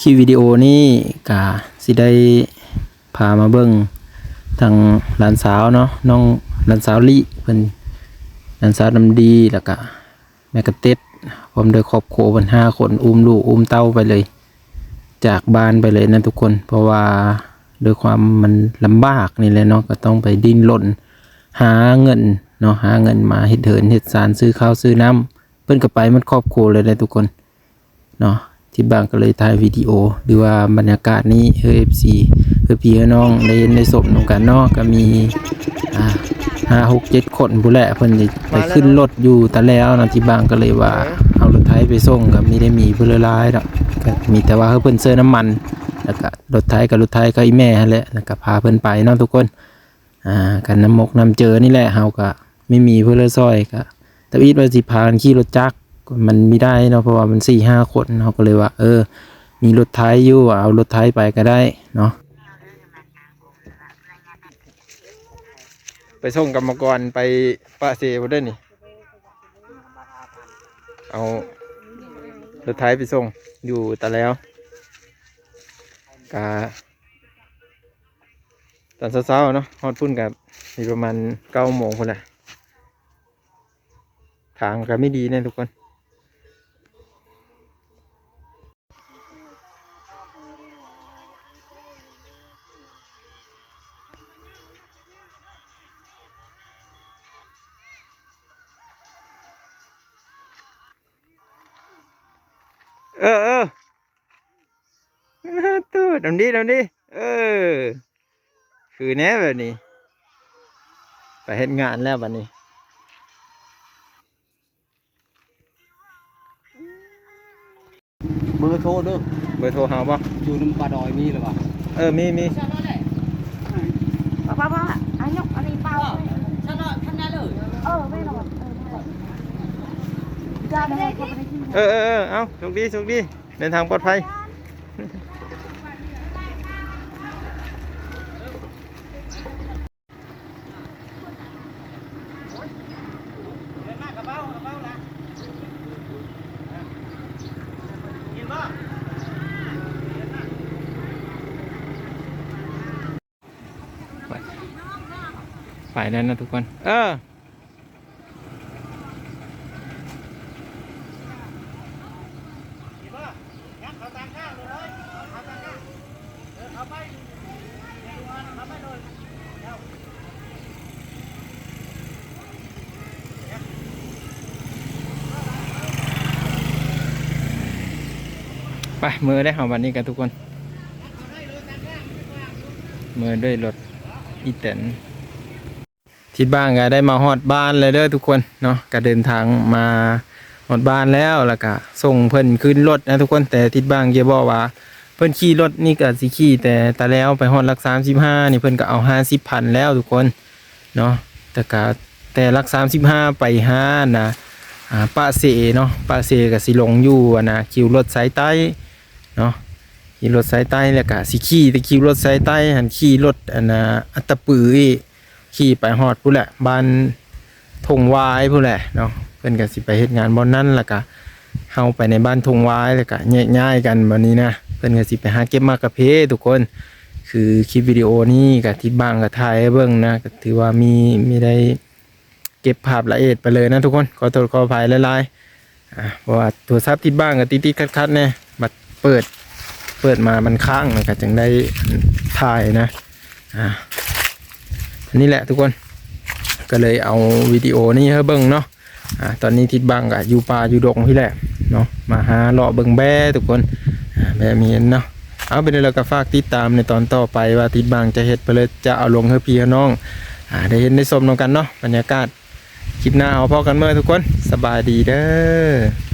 คลิปวิดีโอนี้กะสิได้พามาเบิ่งทางหลานสาวเนาะน้องหลานสาวลิเพิ่นหลานสาวดำดีแล้วก็แม่กระเต็ดพร้อมด้วยครอบครัวเพิ่นห้าคนอุ้มลูกอุ้มเต้าไปเลย จากบ้านไปเลยนะทุกคน เพราะว่าด้วยความมันลำบากนี่แหละเนาะก็ต้องไปดิ้นรนหาเงินเนาะหาเงินมาเฮ็ดเหินเฮ็ดสารซื้อข้าวซื้อน้ำเพิ่นก็ไปมันครอบครัวเลยนะทุกคนเนาะ ที่บ้านก็เลยถ่ายวิดีโอหรือว่าบรรยากาศนี้เฮอ FC เพื่อพี่เพื่อน้องได้เห็นได้สมนำกันเนาะก็มีอ่าห้าหกเจ็ดคนผู้แหละเพิ่นสิไปขึ้นรถอยู่แตะแล้วนะที่บ้านก็เลยว่าเอารถไถไปส่งก็ไม่ได้มีผู้เลร้ายดอกก็มีแต่ว่าเพิ่นเสื้อน้ำมันแล้วก็รถไถกับรถไถก็อีแม่หั่นแหละแล้วก็พาเพิ่นไปเนาะทุกคนอ่ากันน้ำมกน้ำเจอนี่แหละเฮาก็ไม่มีเพื่อเลยซอยก็แต่อีทว่าสิพานขี่รถจักร มันไม่ได้เนาะเพราะว่ามันสี่ห้าคนเฮาก็เลยว่า เออ มีรถไถอยู่เอารถไถไปก็ได้เนาะไปส่งกรรมกรไปปะเสบ่ได้นี่ เอารถไถไปส่งอยู่แตะแล้วกาตอนเช้าๆเนาะฮอดพุ่นกับมีประมาณเก้าโมงคนละทางก็ไม่ดีเนี่ยทุกคน เออเออตู้ดำดีดำดีเออ คือแน่แบบนี้ ไปเฮ็ดงานแล้วบัดนี้เบอร์โทรเด้อเบอร์โทรเฮาบ่อยู่น้ำปลาดอยมีหรือเปล่าเออมีมี ป้าป้าป้าอันยกอันนี้เปล่า ฉันว่าทำได้เลย เออไม่หรอกเออจะไม่ให้ เขาไปที่เออเออเออเอาโชคดีโชคดีเดินทางปลอดภัยไปแล้วนะทุกคน เออ ไปมือได้ของวันนี้กันทุกคน มือด้วยรถอีแตนทิดบ้านก็ได้มาฮอดบ้านเลยเด้อทุกคนเนาะก็เดินทางมาฮอดบ้านแล้วแล้วก็ส่งเพิ่นขึ้นรถนะทุกคนแต่ทิดบ้านเกียบอกว่า เพิ่นขี่รถนี่ก็สิขี่แต่ตาแล้วไปฮอดหลัก35นี่เพิ่นก็เอา50พันแล้วทุกคนเนาะแต่ก็แต่หลัก35ไปห้านะป้าเสเนาะป้าเสก็สิลงอยู่นะคิวรถสายใต้ เนาะขี่รถสายใต้แล้วก็สิขี่ต่ขี่รถสายใต้หันขี่รถอันน่ะอัตปืออีขี่ไปฮอดผู้นแหละบ้านทงวายผู้นแหละเนาะเพิ่นก็สิไปเฮ็ดงานบ่อนนั้นแล้วก็เฮาไปในบ้านทงวายแล้วก็แยกย้ายกันบัดนี้นะเพิ่นก็สิไปหาเก็บมากกะเพทุกคนคือคลิปวิดีโอนี้ก็ที่บ้างก็ถ่ายเบิ่งนะก็ถือว่ามีมีได้เก็บภาพละเอียดไปเลยนะทุกคนขอโทษขออภัยหลายๆอ่าเพราะว่าโทรศัพท์ที่บ้านก็ติดๆคัดๆแน่บัด เปิด เปิดมามันค้างนะก็จึงได้ถ่ายนะอ่านี่แหละทุกคน ก็เลยเอาวิดีโอนี้ให้เบิ่งเนาะอ่าตอนนี้ทิดบังกับอยู่ป่าอยู่ดงพี่แหละเนาะมาหาเลาะเบิ่งแบ่ทุกคนอ่าแบ่มีเนาะเอาเป็นแล้วก็ฝากติดตามในตอนต่อไปว่าทิดบังจะเฮ็ดไปเลยจะเอาลงให้พี่น้องอ่าได้เห็นได้ชมนำกันเนาะบรรยากาศคลิปหน้าเอาพอกันเมื่อทุกคนสบายดีเด้อ